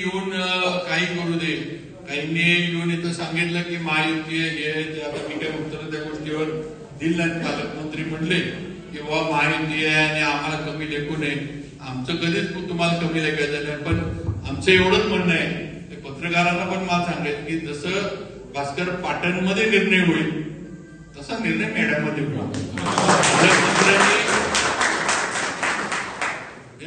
येऊन काही करू दे. काहींनी येऊन इथं सांगितलं की महायुती आहे, हे मी काय उत्तर त्या गोष्टीवर दिलं नाही पालकमंत्री म्हणले की बाबा महायुती आहे आणि आम्हाला कमी लेखू नये. आमचं कधीच तुम्हाला कमी लेखायचं नाही पण आमचं एवढंच म्हणणं आहे. ते पत्रकारांना पण मला सांगायचं की जसं भास्कर पाटणमध्ये निर्णय होईल तसा निर्णय मेढ्यामध्ये होईल.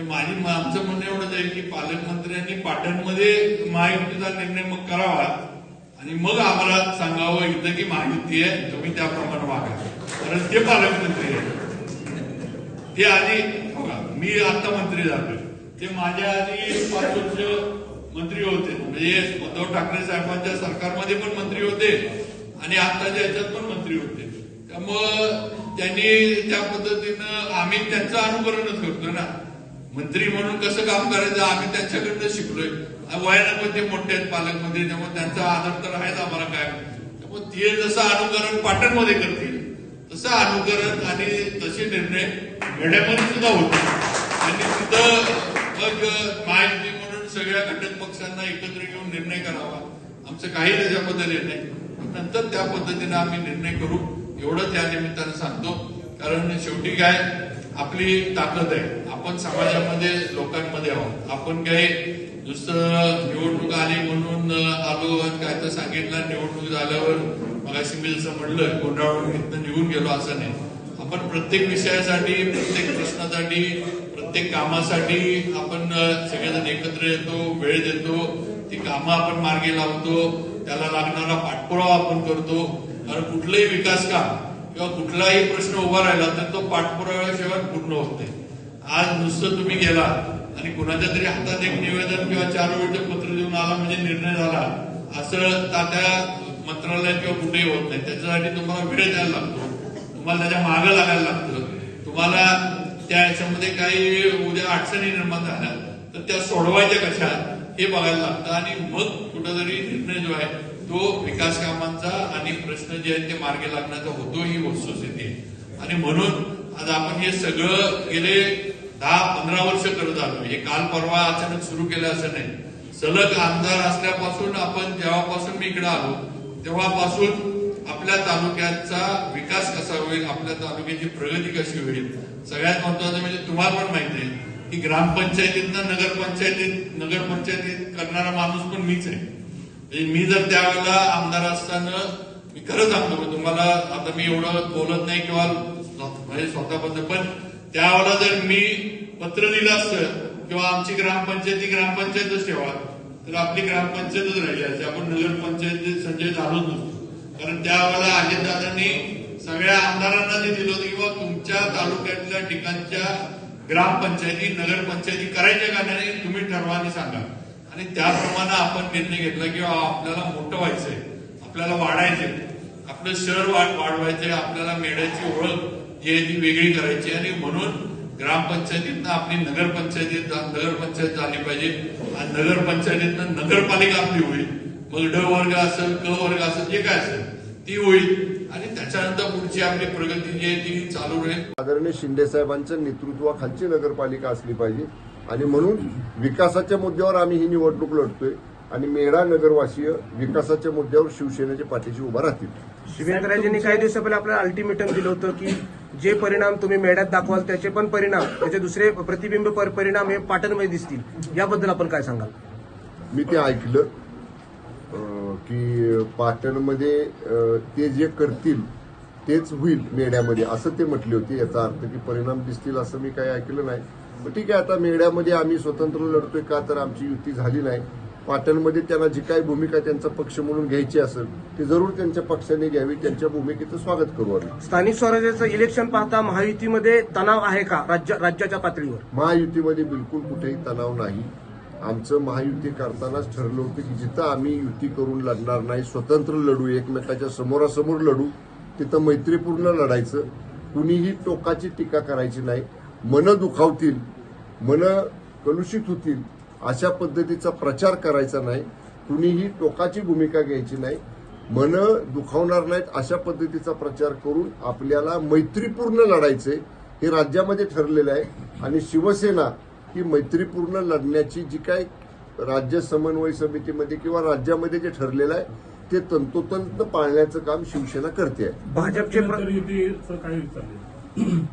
माझी आमचं म्हणणं एवढंच आहे की पालकमंत्र्यांनी पाटणमध्ये महायुतीचा निर्णय मग करावा आणि मग आम्हाला सांगावं इथं की महायुती आहे तुम्ही त्याप्रमाणे वागा. कारण ते पालकमंत्री आहे ते आधी मी आता मंत्री झालो ते माझ्या आधी पाच वर्ष मंत्री होते. म्हणजे उद्धव ठाकरे साहेबांच्या सरकारमध्ये पण मंत्री होते आणि आताच्या याच्यात पण मंत्री होते. त्यामुळं त्यांनी त्या पद्धतीनं आम्ही त्यांचं अनुकरणच करतो ना. मंत्री म्हणून कसं काम करायचं? आम्ही त्यांच्याकडनं शिकलोय. वयानं पण ते मोठे आहेत पालकमंत्री त्यामुळे त्यांचा आदर तर आहेच आम्हाला काय त्यामुळे ते जसं अनुकरण पाटणमध्ये करतील तसं अनुकरण आणि तसे निर्णय घेण्यामध्ये सुद्धा होते आणि तिथं मग महायुती म्हणून सगळ्या घटक पक्षांना एकत्र घेऊन निर्णय करावा. आमचं काही त्याच्याबद्दल येत नाही. नंतर त्या पद्धतीने आम्ही निर्णय करू. एवढं त्या निमित्तानं सांगतो. कारण शेवटी काय आपली ताकद आहे. आपण समाजामध्ये लोकांमध्ये आहोत. आपण काही नुसतं निवडणूक आली म्हणून आलो काय तर सांगितलं निवडणूक झाल्यावर मगाशी मी जसं म्हणलं गोंधळून इथनं निघून गेलो असं नाही. आपण प्रत्येक विषयासाठी प्रत्येक प्रश्नासाठी प्रत्येक कामासाठी आपण सगळेजण एकत्र येतो वेळ देतो. ती कामं आपण मार्गी लावतो. त्याला लागणारा पाठपुरावा आपण करतो. कारण कुठलंही विकास काम किंवा कुठलाही प्रश्न उभा राहिला तर तो पाठपुराव्याशिवाय पूर्ण होत नाही. आज नुसतं तुम्ही गेला आणि कुणाच्या तरी हातात एक निवेदन किंवा चार वेळचं पत्र देऊन आला म्हणजे निर्णय झाला. असं तात्या मंत्रालयात किंवा कुठेही होत नाही. त्याच्यासाठी तुम्हाला वेळ द्यायला लागतो. तुम्हाला त्याच्या मागं लागायला लागतं. तुम्हाला त्या याच्यामध्ये काही उद्या अडचणी निर्माण झाल्या तर त्या सोडवायच्या कशा हे बघायला लागतं. आणि मग कुठंतरी निर्णय जो आहे तो विकास कामांचा आणि प्रश्न जे आहेत ते मार्गी लागण्याचा होतो ही वस्तुस्थिती आणि म्हणून आज आपण हे सगळं गेले दहा पंधरा वर्ष करत आलो. हे काल परवा अचानक सुरू केलं असं नाही. सलग आमदार असल्यापासून आपण जेव्हापासून मी इकडे आलो तेव्हापासून आपल्या तालुक्याचा विकास कसा होईल आपल्या तालुक्याची प्रगती कशी होईल सगळ्यात महत्वाचं म्हणजे तुम्हाला पण माहिती आहे की ग्रामपंचायतीतनं नगरपंचायतीत नगरपंचायतीत करणारा माणूस पण मीच आहे. म्हणजे मी जर त्यावेळेला आमदार असताना मी खरं सांगतो तुम्हाला आता मी एवढं बोलत नाही किंवा म्हणजे स्वतःबद्दल पण त्यावेळेला जर मी पत्र दिलं असतं किंवा आमची ग्रामपंचायती ग्रामपंचायतच ठेवा तर आपली ग्रामपंचायतच राहिली असते आपण नगरपंचायतीत संजय झालोच नसतो. कारण त्यावेळेला अजितदादांनी सगळ्या आमदारांना जे दिलं होतं किंवा तुमच्या तालुक्यातल्या ठिकाणच्या ग्रामपंचायती नगरपंचायती करायच्या का नाही तुम्ही ठरवाने सांगा. आणि त्याप्रमाणे आपण निर्णय घेतला की आपल्याला मोठं व्हायचंय आपल्याला वाढायचंय. आपलं शहर वाढ वाढवायचंय आपल्याला मेढ्याची ओळख जी ती वेगळी करायची आणि म्हणून ग्रामपंचायतीतनं आपली नगरपंचायतीत जा- नगरपंचायत झाली पाहिजे. आणि नगरपंचायतीतनं नगरपालिका आपली होईल. मग ड वर्ग असेल क वर्ग असेल जे काय असेल ती होईल. आणि त्याच्यानंतर पुढची आपली प्रगती जी आहे ती चालू राहील. आदरणीय शिंदे साहेबांच्या नेतृत्वाखालची नगरपालिका असली पाहिजे. आणि म्हणून विकासाच्या मुद्द्यावर आम्ही ही निवडणूक लढतोय. आणि मेढा नगरवासीय विकासाच्या मुद्द्यावर शिवसेनेच्या पाठीशी उभा राहतील. शिवेंद्रजींनी काही दिवसापहिले आपल्याला अल्टिमेटम दिलं होतं की जे परिणाम तुम्ही मेळ्यात दाखवाल त्याचे पण परिणाम त्याचे दुसरे प्रतिबिंब पर- परिणाम हे पाटणमध्ये दिसतील. याबद्दल आपण काय सांगाल? मी ते ऐकलं की पाटणमध्ये ते जे करतील तेच होईल मेढ्यामध्ये असं ते म्हटले होते. याचा अर्थ की परिणाम दिसतील असं मी काही ऐकलं नाही. ठीक आहे आता मेढ्यामध्ये आम्ही स्वतंत्र लढतोय का तर आमची युती झाली नाही. पाटणमध्ये त्यांना जी काही भूमिका त्यांचा पक्ष म्हणून घ्यायची असेल ती जरूर त्यांच्या पक्षाने घ्यावी त्यांच्या भूमिकेचं स्वागत करू आम्ही. स्थानिक स्वराज्याचं इलेक्शन पाहता महायुतीमध्ये तणाव आहे का राज्य राज्याच्या पातळीवर? महायुतीमध्ये बिलकुल कुठेही तणाव नाही. आमचं महायुती करतानाच ठरलं होतं की जिथं आम्ही युती करून लढणार नाही स्वतंत्र लढू एकमेकाच्या समोरासमोर लढू तिथं मैत्रीपूर्ण लढायचं. कुणीही टोकाची टीका करायची नाही. मन दुखावतील मन कलुषित होतील अशा पद्धतीचा प्रचार करायचा नाही. कुणीही टोकाची भूमिका घ्यायची नाही. मन दुखावणार नाहीत अशा पद्धतीचा प्रचार करून आपल्याला मैत्रीपूर्ण लढायचे हे राज्यामध्ये ठरलेलं आहे. आणि शिवसेना ही मैत्रीपूर्ण लढण्याची जी काय राज्य समन्वय समितीमध्ये किंवा राज्यामध्ये जे ठरलेलं आहे ते तंतोतंत पाळण्याचं काम शिवसेना करते. आहे भाजपचे